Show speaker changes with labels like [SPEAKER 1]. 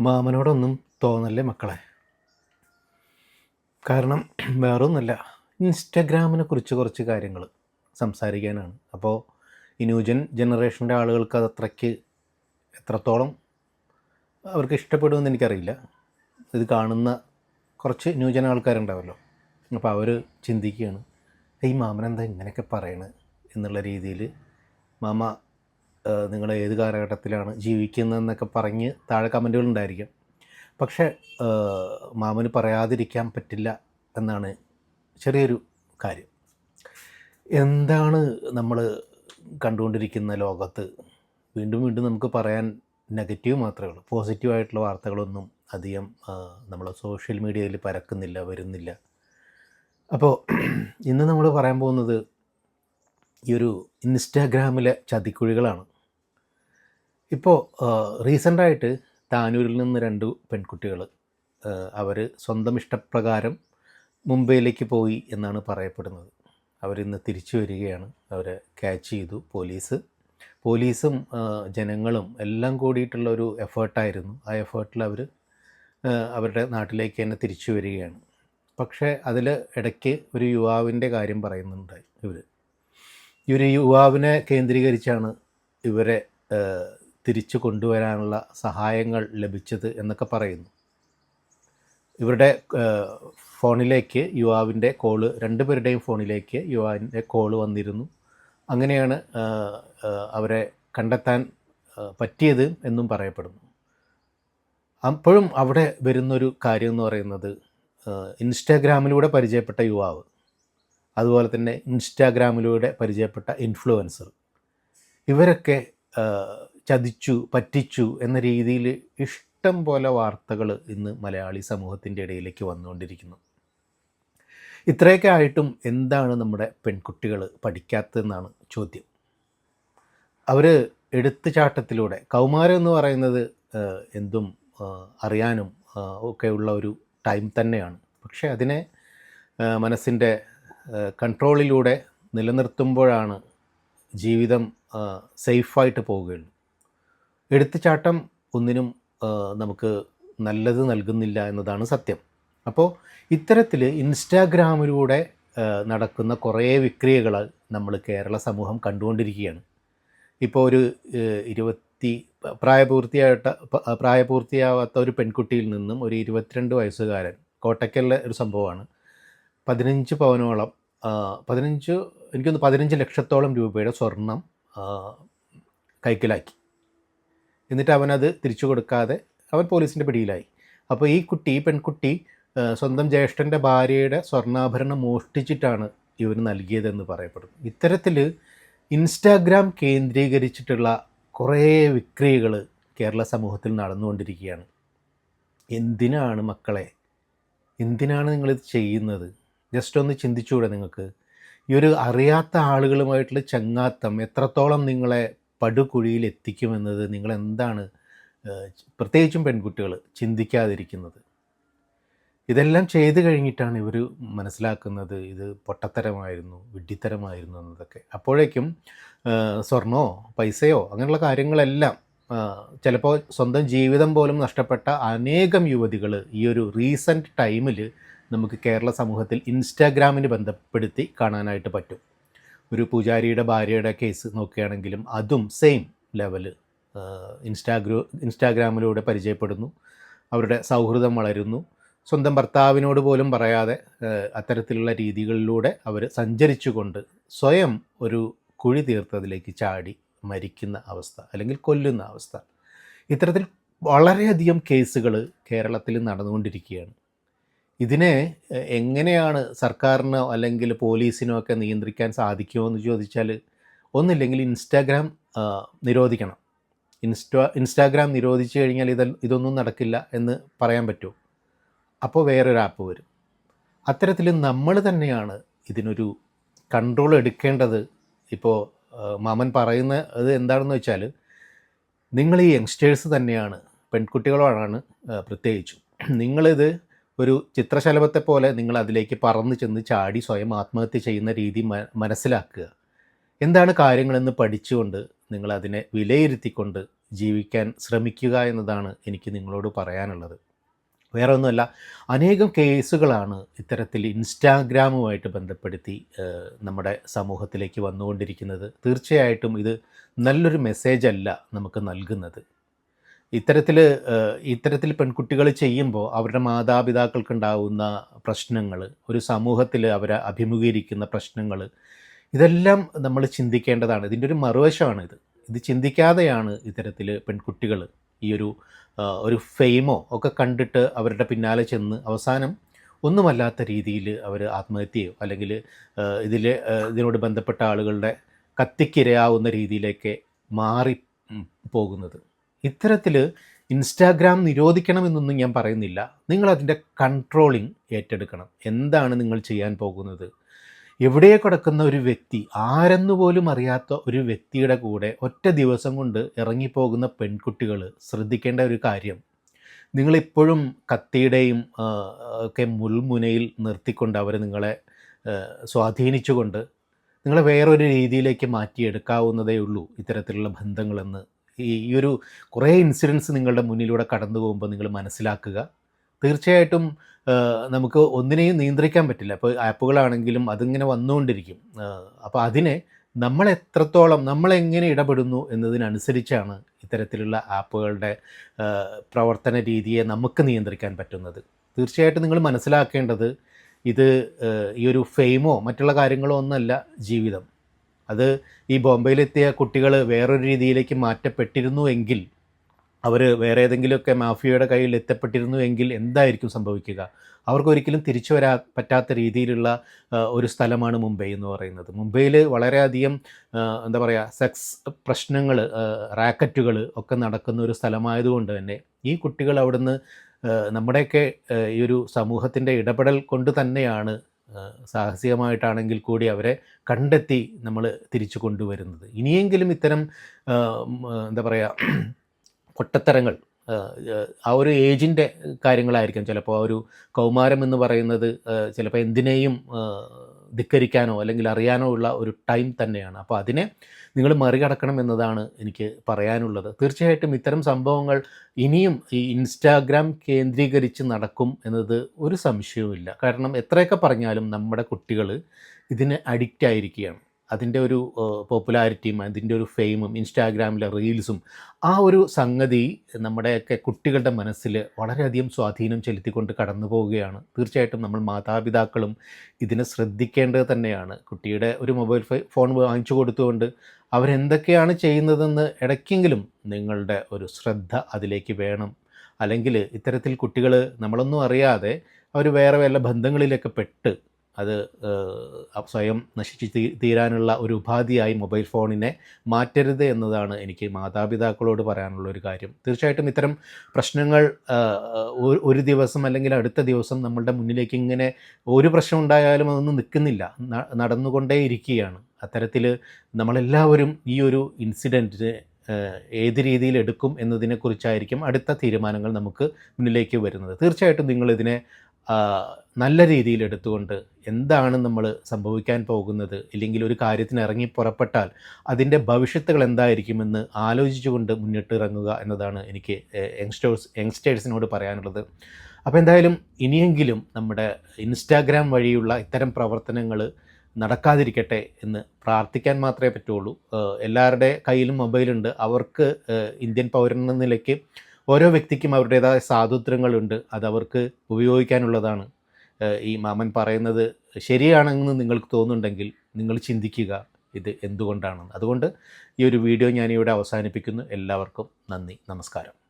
[SPEAKER 1] മാമനോടൊന്നും തോന്നല്ലേ മക്കളെ? കാരണം വേറൊന്നുമല്ല ഇൻസ്റ്റഗ്രാമിനെ കുറിച്ച് കുറച്ച് കാര്യങ്ങൾ സംസാരിക്കാനാണ്. അപ്പോൾ ഈ ന്യൂജൻ ജനറേഷന്റെ ആളുകൾക്ക് അത് അത്രയ്ക്ക് എത്രത്തോളം അവർക്ക് ഇഷ്ടപ്പെടുമെന്ന് എനിക്കറിയില്ല. ഇത് കാണുന്ന കുറച്ച് ന്യൂജൻ ആൾക്കാരുണ്ടാവല്ലോ. അപ്പോൾ അവർ ചിന്തിക്കുകയാണ് ഈ മാമൻ എന്താ ഇങ്ങനെയൊക്കെ പറയണത് എന്നുള്ള രീതിയിൽ മാമ നിങ്ങൾ ഏത് കാലഘട്ടത്തിലാണ് ജീവിക്കുന്നതെന്നൊക്കെ പറഞ്ഞ് താഴെ കമന്റുകൾ ഉണ്ടായിരിക്കും. പക്ഷേ മാമന് പറയാതിരിക്കാൻ പറ്റില്ല എന്നാണ് ചെറിയൊരു കാര്യം. എന്താണ് നമ്മൾ കണ്ടുകൊണ്ടിരിക്കുന്ന ലോകത്ത്? വീണ്ടും വീണ്ടും നമുക്ക് പറയാൻ നെഗറ്റീവ് മാത്രമേ ഉള്ളൂ. പോസിറ്റീവായിട്ടുള്ള വാർത്തകളൊന്നും അധികം നമ്മൾ സോഷ്യൽ മീഡിയയിൽ പരക്കുന്നില്ല വരുന്നില്ല. അപ്പോൾ ഇന്ന് നമ്മൾ പറയാൻ പോകുന്നത് ഈ ഒരു ഇൻസ്റ്റാഗ്രാമിലെ ചതിക്കുഴികളാണ്. ഇപ്പോൾ റീസെന്റായിട്ട് താനൂരിൽ നിന്ന് രണ്ട് പെൺകുട്ടികൾ അവർ സ്വന്തം ഇഷ്ടപ്രകാരം മുംബൈയിലേക്ക് പോയി എന്നാണ് പറയപ്പെടുന്നത്. അവരിന്ന് തിരിച്ചു വരികയാണ്. അവരെ ക്യാച്ച് ചെയ്തു പോലീസ്. പോലീസും ജനങ്ങളും എല്ലാം കൂടിയിട്ടുള്ള ഒരു എഫേർട്ടായിരുന്നു. ആ എഫേർട്ടിൽ അവർ അവരുടെ നാട്ടിലേക്ക് തന്നെ തിരിച്ചു വരികയാണ്. പക്ഷേ അതിൽ ഇടയ്ക്ക് ഒരു യുവാവിന്റെ കാര്യം പറയുന്നുണ്ടായി ഇവർ ഈ യുവാവിനെ കേന്ദ്രീകരിച്ചാണ് ഇവരെ തിരിച്ചു കൊണ്ടുവരാനുള്ള സഹായങ്ങൾ ലഭിച്ചത് എന്നൊക്കെ പറയുന്നു. ഇവരുടെ ഫോണിലേക്ക് യുവാവിന്റെ കോൾ രണ്ടുപേരുടെയും ഫോണിലേക്ക് യുവാവിന്റെ കോൾ വന്നിരുന്നു. അങ്ങനെയാണ് അവരെ കണ്ടെത്താൻ പറ്റിയത് എന്നും പറയപ്പെടുന്നു. അപ്പോഴും അവിടെ വരുന്നൊരു കാര്യം എന്ന് പറയുന്നത് ഇൻസ്റ്റാഗ്രാമിലൂടെ പരിചയപ്പെട്ട യുവാവ് അതുപോലെ തന്നെ ഇൻസ്റ്റാഗ്രാമിലൂടെ പരിചയപ്പെട്ട ഇൻഫ്ലുവൻസർ ഇവരൊക്കെ ചതിച്ചു പറ്റിച്ചു എന്ന രീതിയിൽ ഇഷ്ടം പോലെ വാർത്തകൾ ഇന്ന് മലയാളി സമൂഹത്തിന്റെ ഇടയിലേക്ക് വന്നുകൊണ്ടിരിക്കുന്നു. ഇത്രയൊക്കെ ആയിട്ടും എന്താണ് നമ്മുടെ പെൺകുട്ടികൾ പഠിക്കാത്തതെന്നാണ് ചോദ്യം. അവർ എടുത്തുചാട്ടത്തിലൂടെ കൗമാരം എന്ന് പറയുന്നത് എന്തും അറിയാനും ഒക്കെയുള്ള ഒരു ടൈം തന്നെയാണ്. പക്ഷേ അതിനെ മനസ്സിന്റെ കൺട്രോളിലൂടെ നിലനിർത്തുമ്പോഴാണ് ജീവിതം സേഫായിട്ട് പോവുകയുള്ളൂ. എടുത്തുചാട്ടം ഒന്നിനും നമുക്ക് നല്ലത് നൽകുന്നില്ല എന്നതാണ് സത്യം. അപ്പോൾ ഇത്തരത്തിൽ ഇൻസ്റ്റാഗ്രാമിലൂടെ നടക്കുന്ന കുറേ വിക്രിയകൾ നമ്മൾ കേരള സമൂഹം കണ്ടുകൊണ്ടിരിക്കുകയാണ്. ഇപ്പോൾ ഒരു ഇരുപത്തി പ്രായപൂർത്തിയായിട്ട പ്രായപൂർത്തിയാവാത്ത ഒരു പെൺകുട്ടിയിൽ നിന്നും ഒരു ഇരുപത്തിരണ്ട് വയസ്സുകാരൻ കോട്ടയ്ക്കലിലെ ഒരു സംഭവമാണ്. പതിനഞ്ച് പവനോളം പതിനഞ്ച് എനിക്കൊന്ന് പതിനഞ്ച് ലക്ഷത്തോളം രൂപയുടെ സ്വർണം കൈക്കലാക്കി. എന്നിട്ട് അവനത് തിരിച്ചു കൊടുക്കാതെ അവൻ പോലീസിന്റെ പിടിയിലായി. അപ്പോൾ ഈ കുട്ടി പെൺകുട്ടി സ്വന്തം ജ്യേഷ്ഠന്റെ ഭാര്യയുടെ സ്വർണാഭരണം മോഷ്ടിച്ചിട്ടാണ് ഇവന് നൽകിയതെന്ന് പറയപ്പെടുന്നു. ഇത്തരത്തിൽ ഇൻസ്റ്റാഗ്രാം കേന്ദ്രീകരിച്ചിട്ടുള്ള കുറേ വിക്രിയകൾ കേരള സമൂഹത്തിൽ നടന്നുകൊണ്ടിരിക്കുകയാണ്. എന്തിനാണ് മക്കളെ? എന്തിനാണ് നിങ്ങളിത് ചെയ്യുന്നത്? ജസ്റ്റ് ഒന്ന് ചിന്തിച്ചുകൂടെ നിങ്ങൾക്ക്? ഈ ഒരു അറിയാത്ത ആളുകളുമായിട്ടുള്ള ചങ്ങാത്തം എത്രത്തോളം നിങ്ങളെ പടുകുഴിയിൽ എത്തിക്കുമെന്നത് നിങ്ങൾ എന്താണ് പ്രത്യേകിച്ചും പെൺകുട്ടികൾ ചിന്തിക്കാതിരിക്കുന്നത്? ഇതെല്ലാം ചെയ്തു കഴിഞ്ഞിട്ടാണ് ഇവർ മനസ്സിലാക്കുന്നത് ഇത് പൊട്ടത്തരമായിരുന്നു വിഡ്ഢിത്തരമായിരുന്നു എന്നതൊക്കെ. അപ്പോഴേക്കും സ്വർണമോ പൈസയോ അങ്ങനെയുള്ള കാര്യങ്ങളെല്ലാം ചിലപ്പോൾ സ്വന്തം ജീവിതം പോലും നഷ്ടപ്പെട്ട അനേകം യുവതികൾ ഈ ഒരു റീസെന്റ് ടൈമിൽ നമുക്ക് കേരള സമൂഹത്തിൽ ഇൻസ്റ്റാഗ്രാമിന് ബന്ധപ്പെടുത്തി കാണാനായിട്ട് പറ്റും. ഒരു പൂജാരിയുടെ ഭാര്യയുടെ കേസ് നോക്കുകയാണെങ്കിലും അതും സെയിം ലെവൽ ഇൻസ്റ്റാഗ്രോ ഇൻസ്റ്റാഗ്രാമിലൂടെ പരിചയപ്പെടുന്നു. അവരുടെ സൗഹൃദം വളരുന്നു. സ്വന്തം ഭർത്താവിനോട് പോലും പറയാതെ അത്തരത്തിലുള്ള രീതികളിലൂടെ അവർ സഞ്ചരിച്ചുകൊണ്ട് സ്വയം ഒരു കുഴി തീർത്തതിലേക്ക് ചാടി മരിക്കുന്ന അവസ്ഥ അല്ലെങ്കിൽ കൊല്ലുന്ന അവസ്ഥ. ഇത്തരത്തിൽ വളരെയധികം കേസുകൾ കേരളത്തിൽ നടന്നുകൊണ്ടിരിക്കുകയാണ്. ഇതിനെ എങ്ങനെയാണ് സർക്കാരിനോ അല്ലെങ്കിൽ പോലീസിനോ ഒക്കെ നിയന്ത്രിക്കാൻ സാധിക്കുമോ എന്ന് ചോദിച്ചാൽ ഒന്നില്ലെങ്കിൽ ഇൻസ്റ്റാഗ്രാം നിരോധിക്കണം. ഇൻസ്റ്റാ ഇൻസ്റ്റാഗ്രാം നിരോധിച്ചു കഴിഞ്ഞാൽ ഇത് ഇതൊന്നും നടക്കില്ല എന്ന് പറയാൻ പറ്റുമോ അപ്പോൾ വേറൊരു ആപ്പ് വരും. അത്തരത്തിൽ നമ്മൾ തന്നെയാണ് ഇതിനൊരു കൺട്രോൾ എടുക്കേണ്ടത്. ഇപ്പോൾ മാമൻ പറയുന്ന അത് എന്താണെന്ന് വെച്ചാൽ നിങ്ങൾ ഈ യങ്സ്റ്റേഴ്സ് തന്നെയാണ് പെൺകുട്ടികളോടാണ് പ്രത്യേകിച്ചും. നിങ്ങളിത് ഒരു ചിത്രശലഭത്തെ പോലെ നിങ്ങൾ അതിലേക്ക് പറന്നു ചെന്ന് ചാടി സ്വയം ആത്മഹത്യ ചെയ്യുന്ന രീതി മനസ്സിലാക്കുക. എന്താണ് കാര്യങ്ങളെന്ന് പഠിച്ചുകൊണ്ട് നിങ്ങൾ അതിനെ വിലയിരുത്തിക്കൊണ്ട് ജീവിക്കാൻ ശ്രമിക്കുക എന്നതാണ് എനിക്ക് നിങ്ങളോട് പറയാനുള്ളത്. വേറെ ഒന്നുമല്ല അനേകം കേസുകളാണ് ഇത്തരത്തിൽ ഇൻസ്റ്റാഗ്രാമുമായിട്ട് ബന്ധപ്പെടുത്തി നമ്മുടെ സമൂഹത്തിലേക്ക് വന്നുകൊണ്ടിരിക്കുന്നത്. തീർച്ചയായിട്ടും ഇത് നല്ലൊരു മെസ്സേജ് അല്ല നമുക്ക് നൽകുന്നത്. ഇത്തരത്തിൽ ഇത്തരത്തിൽ പെൺകുട്ടികൾ ചെയ്യുമ്പോൾ അവരുടെ മാതാപിതാക്കൾക്കുണ്ടാവുന്ന പ്രശ്നങ്ങൾ ഒരു സമൂഹത്തിൽ അവരെ അഭിമുഖീകരിക്കുന്ന പ്രശ്നങ്ങൾ ഇതെല്ലാം നമ്മൾ ചിന്തിക്കേണ്ടതാണ്. ഇതിന്റെ ഒരു മറുവശമാണ് ഇത് ഇത് ചിന്തിക്കാതെയാണ് ഇത്തരത്തിൽ പെൺകുട്ടികൾ ഈ ഒരു ഒരു ഫെയിമോ ഒക്കെ കണ്ടിട്ട് അവരുടെ പിന്നാലെ ചെന്ന് അവസാനം ഒന്നുമല്ലാത്ത രീതിയിൽ അവർ ആത്മഹത്യയോ അല്ലെങ്കിൽ ഇതിൽ ഇതിനോട് ബന്ധപ്പെട്ട ആളുകളുടെ കത്തിക്കിരയാവുന്ന രീതിയിലേക്ക് മാറി പോകുന്നത്. ഇത്തരത്തിൽ ഇൻസ്റ്റാഗ്രാം നിരോധിക്കണമെന്നൊന്നും ഞാൻ പറയുന്നില്ല. നിങ്ങൾ അതിന്റെ കൺട്രോളിങ് ഏറ്റെടുക്കണം. എന്താണ് നിങ്ങൾ ചെയ്യാൻ പോകുന്നത്? എവിടെ കിടക്കുന്ന ഒരു വ്യക്തി ആരെന്ന് പോലും അറിയാത്ത ഒരു വ്യക്തിയുടെ കൂടെ ഒറ്റ ദിവസം കൊണ്ട് ഇറങ്ങിപ്പോകുന്ന പെൺകുട്ടികൾ ശ്രദ്ധിക്കേണ്ട ഒരു കാര്യം. നിങ്ങളിപ്പോഴും കത്തിയുടെയും ഒക്കെ മുൾമുനയിൽ നിർത്തിക്കൊണ്ട് അവർ നിങ്ങളെ സ്വാധീനിച്ചുകൊണ്ട് നിങ്ങളെ വേറൊരു രീതിയിലേക്ക് മാറ്റിയെടുക്കാവുന്നതേ ഉള്ളൂ ഇത്തരത്തിലുള്ള ബന്ധങ്ങളെന്ന്. ഈ ഒരു കുറേ ഇൻസിഡൻസ് നിങ്ങളുടെ മുന്നിലൂടെ കടന്നു പോകുമ്പോൾ നിങ്ങൾ മനസ്സിലാക്കുക. തീർച്ചയായിട്ടും നമുക്ക് ഒന്നിനെയും നിയന്ത്രിക്കാൻ പറ്റില്ല. അപ്പോൾ ആപ്പുകളാണെങ്കിലും അതിങ്ങനെ വന്നുകൊണ്ടിരിക്കും. അപ്പോൾ അതിനെ നമ്മൾ എത്രത്തോളം നമ്മളെങ്ങനെ ഇടപെടുന്നു എന്നതിനനുസരിച്ചാണ് ഇത്തരത്തിലുള്ള ആപ്പുകളുടെ പ്രവർത്തന രീതിയെ നമുക്ക് നിയന്ത്രിക്കാൻ പറ്റുന്നത്. തീർച്ചയായിട്ടും നിങ്ങൾ മനസ്സിലാക്കേണ്ടത് ഇത് ഈ ഒരു ഫെയിമോ മറ്റുള്ള കാര്യങ്ങളോ ഒന്നല്ല ജീവിതം. അത് ഈ ബോംബെയിലെത്തിയ കുട്ടികൾ വേറൊരു രീതിയിലേക്ക് മാറ്റപ്പെട്ടിരുന്നു എങ്കിൽ അവർ വേറെ ഏതെങ്കിലുമൊക്കെ മാഫിയയുടെ കയ്യിൽ എത്തപ്പെട്ടിരുന്നു എങ്കിൽ എന്തായിരിക്കും സംഭവിക്കുക? അവർക്കൊരിക്കലും തിരിച്ചു വരാ പറ്റാത്ത രീതിയിലുള്ള ഒരു സ്ഥലമാണ് മുംബൈ എന്ന് പറയുന്നത്. മുംബൈയിൽ വളരെയധികം എന്താ പറയുക സെക്സ് പ്രശ്നങ്ങൾ റാക്കറ്റുകൾ ഒക്കെ നടക്കുന്ന ഒരു സ്ഥലമായതുകൊണ്ട് തന്നെ ഈ കുട്ടികൾ അവിടുന്ന് നമ്മുടെയൊക്കെ ഈ ഒരു സമൂഹത്തിന്റെ ഇടപെടൽ കൊണ്ട് തന്നെയാണ് സാഹസികമായിട്ടാണെങ്കിൽ കൂടി അവരെ കണ്ടെത്തി നമ്മൾ തിരിച്ചു കൊണ്ടുവരുന്നത്. ഇനിയെങ്കിലും ഇത്തരം എന്താ പറയുക പൊട്ടത്തരങ്ങൾ ആ, ഒരു ഏജിന്റെ കാര്യങ്ങളായിരിക്കും. ചിലപ്പോൾ ആ ഒരു കൗമാരം എന്ന് പറയുന്നത് ചിലപ്പോൾ എന്തിനേയും ധിക്കരിക്കാനോ അല്ലെങ്കിൽ അറിയാനോ ഉള്ള ഒരു ടൈം തന്നെയാണ്. അപ്പോൾ അതിനെ നിങ്ങൾ മറികടക്കണം എന്നതാണ് എനിക്ക് പറയാനുള്ളത്. തീർച്ചയായിട്ടും ഇത്തരം സംഭവങ്ങൾ ഇനിയും ഈ ഇൻസ്റ്റാഗ്രാം കേന്ദ്രീകരിച്ച് നടക്കും എന്നത് ഒരു സംശയവുമില്ല. കാരണം എത്രയൊക്കെ പറഞ്ഞാലും നമ്മുടെ കുട്ടികൾ ഇതിന് അഡിക്റ്റ് ആയിരിക്കുകയാണ്. അതിന്റെ ഒരു പോപ്പുലാരിറ്റിയും അതിന്റെ ഒരു ഫെയിമും ഇൻസ്റ്റാഗ്രാമിലെ റീൽസും ആ ഒരു സംഗതി നമ്മുടെയൊക്കെ കുട്ടികളുടെ മനസ്സിൽ വളരെയധികം സ്വാധീനം ചെലുത്തിക്കൊണ്ട് കടന്നു പോവുകയാണ്. തീർച്ചയായിട്ടും നമ്മൾ മാതാപിതാക്കളും ഇതിനെ ശ്രദ്ധിക്കേണ്ടത് തന്നെയാണ്. കുട്ടിയുടെ ഒരു മൊബൈൽ ഫോൺ വാങ്ങിച്ചു കൊടുത്തുകൊണ്ട് അവരെന്തൊക്കെയാണ് ചെയ്യുന്നതെന്ന് ഇടയ്ക്കെങ്കിലും നിങ്ങളുടെ ഒരു ശ്രദ്ധ അതിലേക്ക് വേണം. അല്ലെങ്കിൽ ഇത്തരത്തിൽ കുട്ടികൾ നമ്മളൊന്നും അറിയാതെ അവർ വേറെ വല്ല ബന്ധങ്ങളിലൊക്കെ പെട്ട് അത് സ്വയം നശിച്ച് തീരാനുള്ള ഒരു ഉപാധിയായി മൊബൈൽ ഫോണിനെ മാറ്റരുത് എന്നതാണ് എനിക്ക് മാതാപിതാക്കളോട് പറയാനുള്ള ഒരു കാര്യം. തീർച്ചയായിട്ടും ഇത്തരം പ്രശ്നങ്ങൾ ഒരു- ദിവസം അല്ലെങ്കിൽ അടുത്ത ദിവസം നമ്മളുടെ മുന്നിലേക്ക് ഇങ്ങനെ ഒരു പ്രശ്നം ഉണ്ടായാലും അതൊന്നും നിൽക്കുന്നില്ല. നടന്നുകൊണ്ടേ ഇരിക്കുകയാണ് അത്തരത്തിൽ നമ്മളെല്ലാവരും ഈ ഒരു ഇൻസിഡന്റിനെ ഏത് രീതിയിൽ എടുക്കും എന്നതിനെക്കുറിച്ചായിരിക്കും അടുത്ത തീരുമാനങ്ങൾ നമുക്ക് മുന്നിലേക്ക് വരുന്നത്. തീർച്ചയായിട്ടും നിങ്ങളിതിനെ നല്ല രീതിയിൽ എടുത്തുകൊണ്ട് എന്താണ് നമ്മൾ സംഭവിക്കാൻ പോകുന്നത്? ഇല്ലെങ്കിൽ ഒരു കാര്യത്തിന് ഇറങ്ങി പുറപ്പെട്ടാൽ അതിന്റെ ഭവിഷ്യത്തുകൾ എന്തായിരിക്കുമെന്ന് ആലോചിച്ചുകൊണ്ട് മുന്നിട്ട് ഇറങ്ങുക എന്നതാണ് എനിക്ക് യങ്സ്റ്റേഴ്സ് യങ്സ്റ്റേഴ്സിനോട് പറയാനുള്ളത്. അപ്പോൾ എന്തായാലും ഇനിയെങ്കിലും നമ്മുടെ ഇൻസ്റ്റാഗ്രാം വഴിയുള്ള ഇത്തരം പ്രവർത്തനങ്ങൾ നടക്കാതിരിക്കട്ടെ എന്ന് പ്രാർത്ഥിക്കാൻ മാത്രമേ പറ്റുള്ളൂ. എല്ലാവരുടെ കയ്യിലും മൊബൈലുണ്ട്. അവർക്ക് ഇന്ത്യൻ പൗരൻ എന്ന നിലയ്ക്ക് ഓരോ വ്യക്തിക്കും അവരുടേതായ സ്വാതന്ത്ര്യങ്ങളുണ്ട് അത് അവർക്ക് ഉപയോഗിക്കാനുള്ളതാണ്. ഈ മാമൻ പറയുന്നത് ശരിയാണെന്ന് നിങ്ങൾക്ക് തോന്നുന്നുണ്ടെങ്കിൽ നിങ്ങൾ ചിന്തിക്കുക ഇത് എന്തുകൊണ്ടാണെന്ന്. അതുകൊണ്ട് ഈ ഒരു വീഡിയോ ഞാനിവിടെ അവസാനിപ്പിക്കുന്നു. എല്ലാവർക്കും നന്ദി. നമസ്കാരം.